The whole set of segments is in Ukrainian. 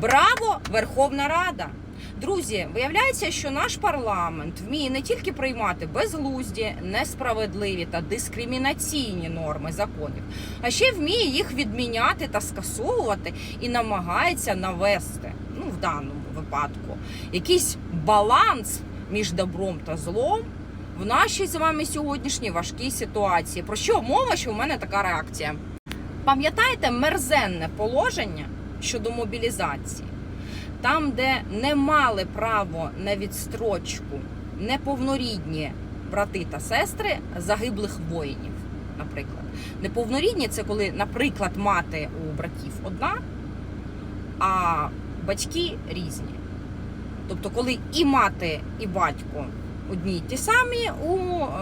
Браво, Верховна Рада! Друзі, виявляється, що наш парламент вміє не тільки приймати безглузді, несправедливі та дискримінаційні норми законів, а ще вміє їх відміняти та скасовувати і намагається навести, ну в даному випадку, якийсь баланс між добром та злом в нашій з вами сьогоднішній важкій ситуації. Про що мова, що в мене така реакція? Пам'ятаєте мерзенне положення щодо мобілізації? Там, де не мали право на відстрочку неповнорідні брати та сестри загиблих воїнів, наприклад. Неповнорідні це коли, наприклад, мати у братів одна, а батьки різні. Тобто, коли і мати, і батько одні й ті самі у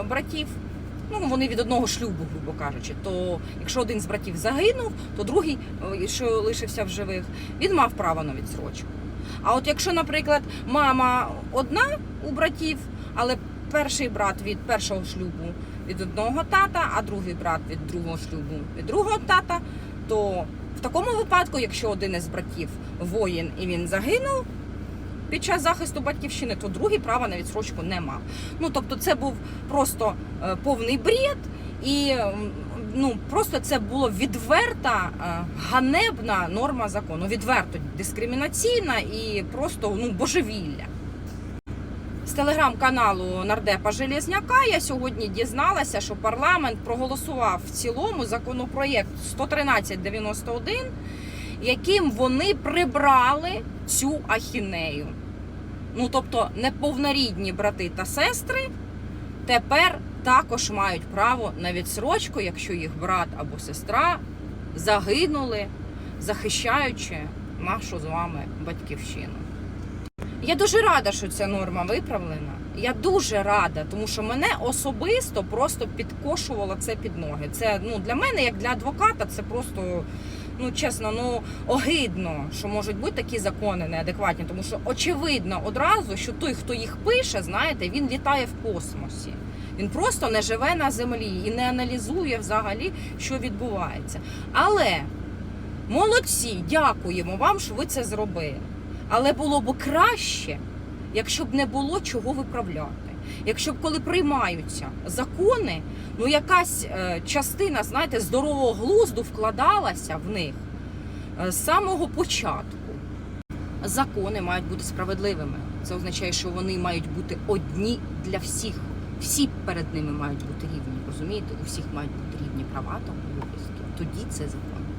братів, ну вони від одного шлюбу, грубо кажучи, то якщо один з братів загинув, то другий, е, що лишився в живих, він мав право на відсрочку. А от якщо, наприклад, мама одна у братів, але перший брат від першого шлюбу від одного тата, а другий брат від другого шлюбу від другого тата, то в такому випадку, якщо один із братів воїн і він загинув під час захисту батьківщини, то другий права на відсрочку не мав. Ну тобто, це був просто е, повний бред, і ну просто це було відверта е, ганебна норма закону, відверто дискримінаційна і просто ну божевілля. З телеграм-каналу нардепа Железняка я сьогодні дізналася, що парламент проголосував в цілому законопроєкт 11391, яким вони прибрали цю ахінею. Ну тобто неповнорідні брати та сестри тепер також мають право на відсрочку, якщо їх брат або сестра загинули, захищаючи нашу з вами батьківщину. Я дуже рада, що ця норма виправлена. Я дуже рада, тому що мене особисто просто підкошувало це під ноги. Це ну для мене, як для адвоката, це просто ну чесно, ну огидно, що можуть бути такі закони неадекватні, тому що очевидно одразу, що той, хто їх пише, знаєте, він літає в космосі. Він просто не живе на землі і не аналізує взагалі, що відбувається. Але молодці, дякуємо вам, що ви це зробили. Але було б краще, якщо б не було чого виправляти. Якщо б коли приймаються закони, ну якась е, частина, знаєте, здорового глузду вкладалася в них е, з самого початку. Закони мають бути справедливими. Це означає, що вони мають бути одні для всіх. Всі перед ними мають бути рівні. Розумієте? У всіх мають бути рівні права та обов'язки. Тоді це закон.